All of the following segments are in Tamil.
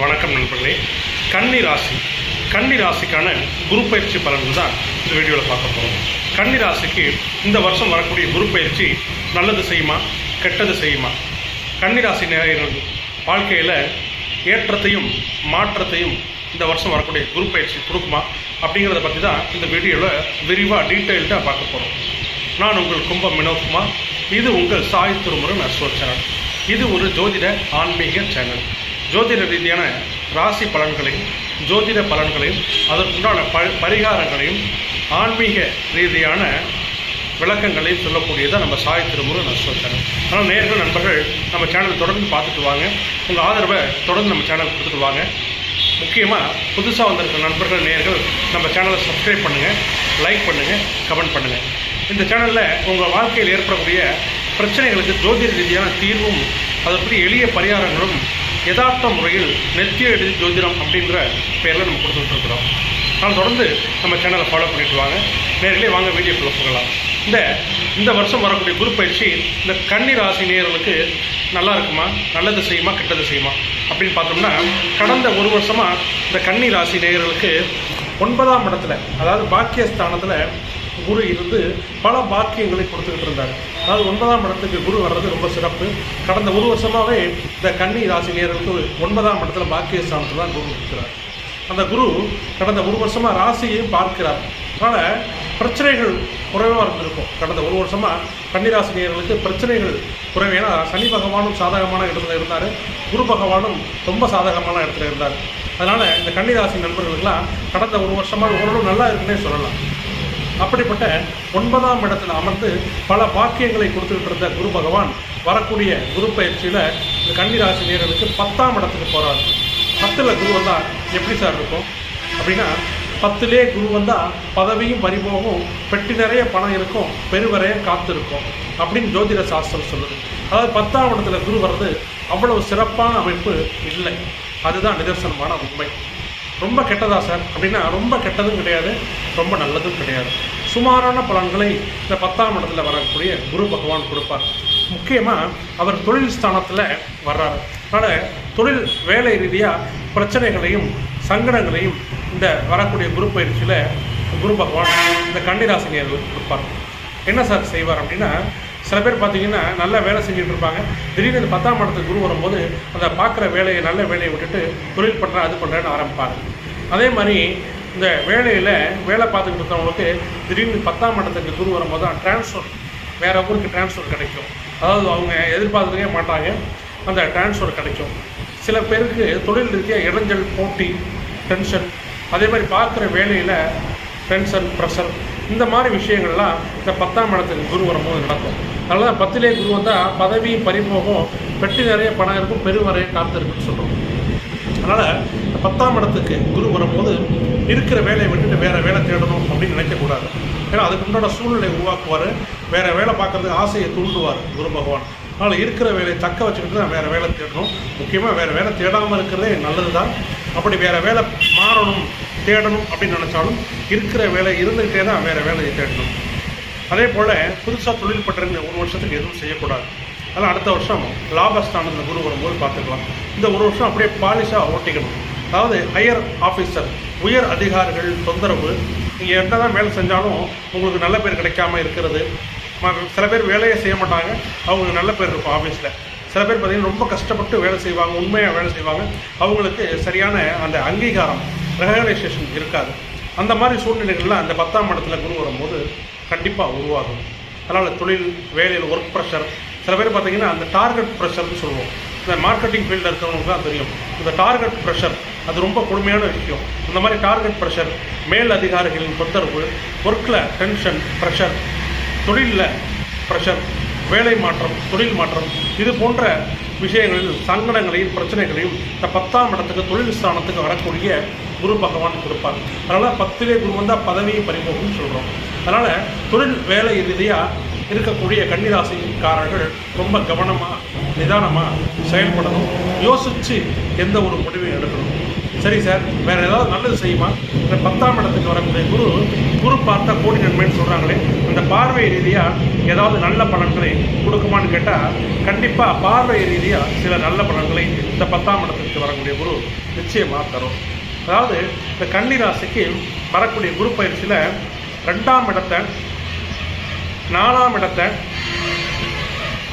வணக்கம் நண்பர்களே. கன்னி ராசி. கன்னி ராசிக்கான குரு பயிற்சி பலன்கள் தான் இந்த வீடியோவில் பார்க்க போகிறோம் கன்னி ராசிக்கு இந்த வருஷம் வரக்கூடிய குரு பயிற்சி நல்லது செய்யுமா கெட்டது செய்யுமா? கன்னி ராசி நேயர்கள் வாழ்க்கையில் ஏற்றத்தையும் மாற்றத்தையும் இந்த வருஷம் வரக்கூடிய குரு பயிற்சி கொடுக்குமா அப்படிங்கிறத பற்றி தான் இந்த வீடியோவில் விரிவாக டீட்டெயில்டாக பார்க்க போகிறோம் நான் உங்கள் கும்பம் வினோத்குமார். இது உங்கள் சாய் திருமுருகன் அஸ்வோ சேனல். இது ஒரு ஜோதிட ஆன்மீக சேனல். ஜோதிட ரீதியான ராசி பலன்களையும் ஜோதிட பலன்களையும் அதற்குண்டான ப பரிகாரங்களையும் ஆன்மீக ரீதியான விளக்கங்களையும் சொல்லக்கூடியதான் நம்ம சாய் திருமுறை நான் சொல்கிறேன் ஆனால் நேர்கள் நண்பர்கள் நம்ம சேனல் தொடர்ந்து பார்த்துட்டு வாங்க. உங்கள் ஆதரவை தொடர்ந்து நம்ம சேனல் கொடுத்துட்டு வாங்க. முக்கியமாக புதுசாக வந்திருக்கிற நண்பர்கள் நேர்கள் நம்ம சேனலை சப்ஸ்கிரைப் பண்ணுங்கள் லைக் பண்ணுங்கள் கமெண்ட் பண்ணுங்கள் இந்த சேனலில் உங்கள் வாழ்க்கையில் ஏற்படக்கூடிய பிரச்சனைகளுக்கு ஜோதிட ரீதியான தீர்வும் அதற்குரிய எளிய பரிகாரங்களும் யதார்த்த முறையில் நெத்திய ஜோதிடம் அப்படின்ற பெயரில் நம்ம கொடுத்துட்ருக்குறோம் நான் தொடர்ந்து நம்ம சேனலை ஃபாலோ பண்ணிட்டு வாங்க. நேரிலே வாங்க வீடியோக்குள்ளே போகலாம். இந்த இந்த வருஷம் வரக்கூடிய குரு பயிற்சி இந்த கன்னி ராசி நேயர்களுக்கு நல்லா இருக்குமா? நல்லது செய்யுமா? கெட்டது செய்யுமா? அப்படின்னு பார்த்தோம்னா கடந்த ஒரு வருஷமாக இந்த கன்னி ராசி நேயர்களுக்கு ஒன்பதாம் இடத்துல அதாவது பாக்கியஸ்தானத்தில் குரு இருந்து பல பாக்கியங்களை கொடுத்துக்கிட்டு இருந்தார். அதாவது ஒன்பதாம் இடத்துக்கு குரு வர்றது ரொம்ப சிறப்பு. கடந்த ஒரு வருஷமாகவே இந்த கன்னி ராசி நேர்களுக்கு ஒன்பதாம் இடத்துல பாக்கியஸ்தானத்தில் தான் குரு இருக்கிறார். அந்த குரு கடந்த ஒரு வருஷமாக ராசியையும் பார்க்கிறார். அதனால் பிரச்சனைகள் குறைவாக இருந்திருக்கும். கடந்த ஒரு வருஷமாக கன்னிராசினியர்களுக்கு பிரச்சனைகள் குறைவு. ஏன்னா சனி பகவானும் சாதகமான இடத்துல இருந்தார். குரு பகவானும் ரொம்ப சாதகமான இடத்துல இருந்தார். அதனால் இந்த கன்னிராசி நண்பர்களுக்கெல்லாம் கடந்த ஒரு வருஷமாக ஓரளவு நல்லா இருக்குன்னே சொல்லலாம். அப்படிப்பட்ட ஒன்பதாம் இடத்தில் அமர்ந்து பல பாக்கியங்களை கொடுத்துக்கிட்டு இருந்த குரு பகவான் வரக்கூடிய குரு பயிற்சியில் இந்த கன்னிராசி நேர்களுக்கு பத்தாம் இடத்துக்கு போகிறார் பத்தில் குரு வந்தால் எப்படி சார் இருக்கும்? அப்படின்னா பத்திலே குரு வந்தால் பதவியும் பறிபோகும் பெட்டி நிறைய பணம் இருக்கும் பெருவரைய காத்து இருக்கும் அப்படின்னு ஜோதிட சாஸ்திரம் சொல்லுது. அதாவது பத்தாம் இடத்துல குரு வர்றது அவ்வளவு சிறப்பான அமைப்பு இல்லை. அதுதான் நிதர்சனமான உண்மை. ரொம்ப கெட்டதா சார்? அப்படின்னா ரொம்ப கெட்டதும் கிடையாது ரொம்ப நல்லதும் கிடையாது. சுமாரான பலன்களை இந்த பத்தாம் இடத்துல வரக்கூடிய குரு பகவான் கொடுப்பார். முக்கியமாக அவர் தொழில் ஸ்தானத்தில் வர்றாரு. அதனால் தொழில் வேலை ரீதியாக பிரச்சனைகளையும் சங்கடங்களையும் இந்த வரக்கூடிய குரு பயிற்சியில் குரு பகவான் இந்த கன்னிராசினியர்களுக்கு கொடுப்பார். என்ன சார் செய்வார் அப்படின்னா சில பேர் பார்த்தீங்கன்னா நல்லா வேலை செஞ்சுட்டு இருப்பாங்க. திடீர்னு இந்த பத்தாம் இடத்துக்கு குரு வரும்போது அந்த பார்க்குற வேலையை நல்ல வேலையை விட்டுட்டு தொழில் பண்ணுறேன் அது பண்ணுறேன்னு ஆரம்பிப்பாங்க அதே மாதிரி இந்த வேலையில் வேலை பார்த்துக்கிட்டு இருக்கிறவங்களுக்கு திடீர்னு பத்தாம் இடத்துக்கு குரு வரும்போது தான் டிரான்ஸ்ஃபர் வேறு ஊருக்கு டிரான்ஸ்ஃபர் கிடைக்கும். அதாவது அவங்க எதிர்பார்த்துக்கவே மாட்டாங்க. அந்த டிரான்ஸ்ஃபர் கிடைக்கும். சில பேருக்கு தொழில் ரீதியாக இடைஞ்சல் போட்டி டென்ஷன் அதே மாதிரி பார்க்குற வேலையில் டென்ஷன் ப்ரெஷர் இந்த மாதிரி விஷயங்கள்லாம் இந்த பத்தாம் இடத்துக்கு குரு வரும்போது நடக்கும். அதனால தான் பத்திலே குரு வந்தால் பதவி பறிபோகம் பெட்டி நிறைய பணம் இருக்கும் பெருவரைய காத்திருக்குன்னு சொல்கிறோம் அதனால் இந்த பத்தாம் இடத்துக்கு குரு வரும்போது இருக்கிற வேலையை விட்டுட்டு வேறு வேலை தேடணும் அப்படின்னு நினைக்கக்கூடாது ஏன்னா அதுக்கு முன்னாடி சூழ்நிலை உருவாக்குவார். வேறு வேலை பார்க்குறதுக்கு ஆசையை தூண்டுவார் குரு பகவான். அதனால் இருக்கிற வேலையை தக்க வச்சுக்கிட்டு தான் வேறு வேலை தேடணும். முக்கியமாக வேறு வேலை தேடாமல் இருக்கிறதே நல்லது தான் அப்படி வேறு வேலை மாறணும் தேடணும் அப்படின்னு நினச்சாலும் இருக்கிற வேலை இருந்துக்கிட்டே தான் வேறு வேலையை தேடணும். அதே போல் புதுசாக தொழில் பண்ணுறவங்க ஒரு வருஷத்துக்கு எதுவும் செய்யக்கூடாது. அதனால் அடுத்த வருஷம் லாபஸ்தானத்தில் குரு வரும்போது பார்த்துக்கலாம். இந்த ஒரு வருஷம் அப்படியே பாலிஷாக ஓட்டிக்கணும். அதாவது ஹையர் ஆஃபீஸர் உயர் அதிகாரிகள் தொந்தரவு நீங்கள் என்ன தான் வேலை செஞ்சாலும் உங்களுக்கு நல்ல பேர் கிடைக்காம இருக்கிறது. ம- சில பேர் வேலையே செய்ய மாட்டாங்க. அவங்களுக்கு நல்ல பேர் இருக்கும் ஆஃபீஸில் சில பேர் பார்த்தீங்கன்னா ரொம்ப கஷ்டப்பட்டு வேலை செய்வாங்க உண்மையாக வேலை செய்வாங்க. அவங்களுக்கு சரியான அந்த அங்கீகாரம் ரெகனைசேஷன் இருக்காது. அந்த மாதிரி சூழ்நிலைகளில் அந்த பத்தாம் இடத்துல குரு வரும்போது கண்டிப்பாக உருவாகும். அதனால் தொழில் வேலையில் ஒர்க் ப்ரெஷர் சில பேர் பார்த்தீங்கன்னா அந்த டார்கெட் ப்ரெஷர்னு சொல்லுவோம். இந்த மார்க்கெட்டிங் ஃபீல்டில் இருக்கிறவங்களுக்கு தான் தெரியும். இந்த டார்கெட் ப்ரெஷர் அது ரொம்ப கொடுமையான விஷயம். இந்த மாதிரி டார்கெட் ப்ரெஷர் மேல் அதிகாரிகளின் தொந்தரவு ஒர்க்கில் டென்ஷன் ப்ரெஷர் தொழிலில் ப்ரெஷர் வேலை மாற்றம் தொழில் மாற்றம் இது போன்ற விஷயங்களில் சங்கடங்களையும் பிரச்சனைகளையும் இந்த பத்தாம் இடத்துக்கு தொழில் ஸ்தானத்துக்கு வரக்கூடிய குரு பகவான் கொடுப்பார். அதனால் பத்திலே குரு வந்தால் பதவியும் பறிமுகம்னு சொல்கிறோம் அதனால் தொழில் வேலை ரீதியாக இருக்கக்கூடிய கன்னிராசிக்காரர்கள் ரொம்ப கவனமாக நிதானமாக செயல்படணும். யோசித்து எந்த ஒரு முடிவையும் எடுக்கணும். சரி சார் வேறு ஏதாவது நல்லது செய்யுமா? இந்த பத்தாம் இடத்துக்கு வரக்கூடிய குரு குரு பார்த்தா கோடி நன்மைன்னு சொல்கிறாங்களே அந்த பார்வை ரீதியாக ஏதாவது நல்ல பலன்களை கொடுக்குமான்னு கேட்டால் கண்டிப்பாக பார்வை ரீதியாக சில நல்ல பலன்களை இந்த பத்தாம் இடத்துக்கு வரக்கூடிய குரு நிச்சயமாக தரும். அதாவது இந்த கன்னி ராசிக்கு வரக்கூடிய குரு பயிற்சியில் ரெண்டாம் இடத்தை நாலாம் இடத்தை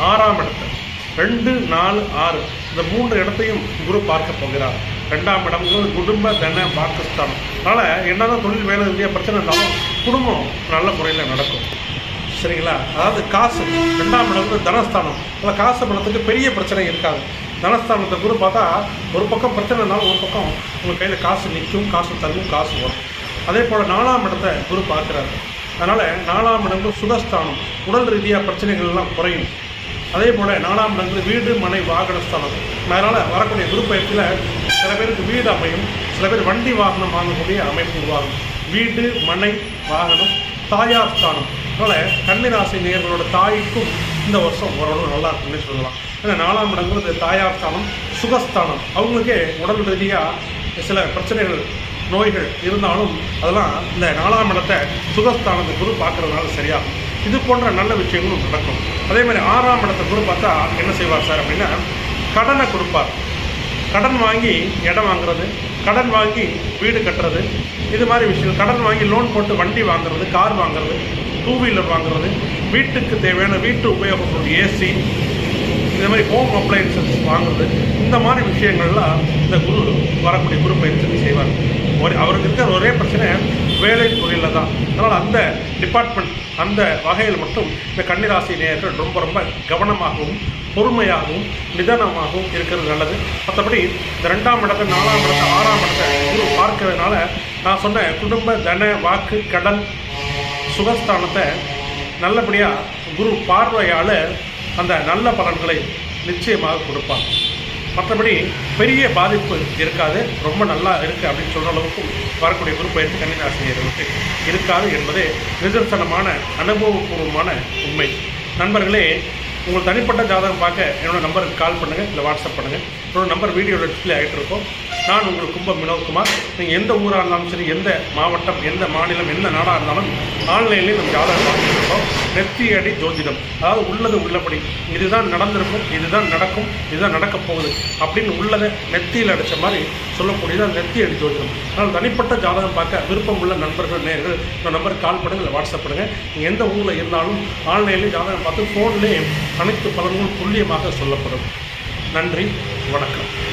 ஆறாம் இடத்தை. ரெண்டு நாலு ஆறு. இந்த மூன்று இடத்தையும் குரு பார்க்க போகிறார். ரெண்டாம் இடம்ங்கிறது குடும்ப தன வாக்குஸ்தானம் அதனால் என்னதான் தொழில் வேலை ரீதியாக பிரச்சனை இருந்தாலும் குடும்பம் நல்ல முறையில் நடக்கும். சரிங்களா? அதாவது காசு. ரெண்டாம் இடம் வந்து தனஸ்தானம். அதில் காசு பணத்துக்கு பெரிய பிரச்சனை இருக்காது. தனஸ்தானத்தை குரு பார்த்தா ஒரு பக்கம் பிரச்சனை இருந்தாலும் ஒரு பக்கம் உங்கள் கையில் காசு நிற்கும் காசு தங்கும் காசு வரும். அதே போல் நாலாம் இடத்தை குரு பார்க்குறாரு. அதனால் நாலாம் இடம் சுகஸ்தானம். உடல் ரீதியாக பிரச்சனைகள் எல்லாம் குறையும். அதே போல் நாலாம் இடம் வீடு மனை வாகன ஸ்தானம் அதனால் வரக்கூடிய குரு பயிற்சியில் சில பேருக்கு வீடு அமையும் சில பேர் வண்டி வாகனம் வாங்கக்கூடிய அமைப்பு உருவாகும். வீடு மனை வாகனம் தாயார் ஸ்தானம். அதனால் கன்னிராசி நேர்களோட தாய்க்கும் இந்த வருஷம் ஓரளவு நல்லா இருக்குன்னு சொல்லலாம். ஏன்னா நாலாம் இடங்கிறது தாயார் ஸ்தானம் சுகஸ்தானம். அவங்களுக்கே உடல் ரீதியாக சில பிரச்சனைகள் நோய்கள் இருந்தாலும் அதெல்லாம் இந்த நாலாம் இடத்தை சுகஸ்தானத்தை குரு பார்க்குறதுனால சரியாகும். இது போன்ற நல்ல விஷயங்களும் நடக்கும். அதே மாதிரி ஆறாம் இடத்தை குரு பார்த்தா என்ன செய்வார் சார் அப்படின்னா கடனை கொடுப்பார். கடன் வாங்கி இடம் வாங்குறது கடன் வாங்கி வீடு கட்டுறது இது மாதிரி விஷயம் கடன் வாங்கி லோன் போட்டு வண்டி வாங்குறது கார் வாங்குறது டூ வீலர் வாங்குறது வீட்டுக்கு தேவையான வீட்டு உபயோகப் ஏசி இந்த மாதிரி ஹோம் அப்ளையன்சஸ் வாங்குறது. இந்த மாதிரி விஷயங்கள்லாம் இந்த குரு வரக்கூடிய குரு பயிற்சி செய்வார். ஒரு அவருக்கு இருக்கிற ஒரே பிரச்சனை வேலை தொழிலில் தான். அதனால் அந்த டிபார்ட்மெண்ட் அந்த வகையில் மட்டும் இந்த கன்னிராசி நேயர்கள் ரொம்ப ரொம்ப கவனமாகவும் பொறுமையாகவும் நிதானமாகவும் இருக்கிறது நல்லது. மற்றபடி இந்த ரெண்டாம் இடத்தை நாலாம் இடத்தை ஆறாம் இடத்தை குரு பார்க்கறதுனால நான் சொன்ன குடும்ப தன வாக்கு கடன் சுகஸ்தானத்தை நல்லபடியாக குரு பார்வையால் அந்த நல்ல பலன்களை நிச்சயமாக கொடுப்பாங்க மற்றபடி பெரிய பாதிப்பு இருக்காது. ரொம்ப நல்லா இருக்குது அப்படின்னு சொல்கிற அளவுக்கு வரக்கூடிய குரு பயிற்சி கன்னிராசினியர்களுக்கு இருக்காது என்பது நிதர்சனமான அனுபவபூர்வமான உண்மை. நண்பர்களே உங்கள் தனிப்பட்ட ஜாதகம் பார்க்க என்னோடய நம்பருக்கு கால் பண்ணுங்கள் இல்லை வாட்ஸ்அப் பண்ணுங்கள் என்னோட நம்பர் வீடியோவில் டிஸ்பிளே ஆகிட்டு இருக்கும். நான் உங்கள் கும்பம் வினோத்குமார் நீங்கள் எந்த ஊராக இருந்தாலும் சரி எந்த மாவட்டம் எந்த மாநிலம் எந்த நாடாக இருந்தாலும் ஆன்லைன்லேயே நம்ம ஜாதகம் பார்த்துருக்கோம் நெத்தி அடி ஜோதிடம். அதாவது உள்ளது உள்ளபடி. இதுதான் நடந்திருக்கும் இதுதான் நடக்கும் இதுதான் நடக்கப் போகுது அப்படின்னு உள்ளதை நெத்தியில் அடித்த மாதிரி சொல்லக்கூடியதான் நெத்தி எடுத்து வச்சிடும் ஆனால் தனிப்பட்ட ஜாதகம் பார்க்க விருப்பம் உள்ள நண்பர்கள் நேர்கள் இந்த நம்பருக்கு கால் பண்ணுங்கள் இல்லை வாட்ஸ்அப் பண்ணுங்கள் நீங்கள் எந்த ஊரில் இருந்தாலும் ஆன்லைன்லேயும் ஜாதகம் பார்த்து ஃபோன்லேயே அனைத்து பலன்களும் துல்லியமாக சொல்லப்படும். நன்றி வணக்கம்.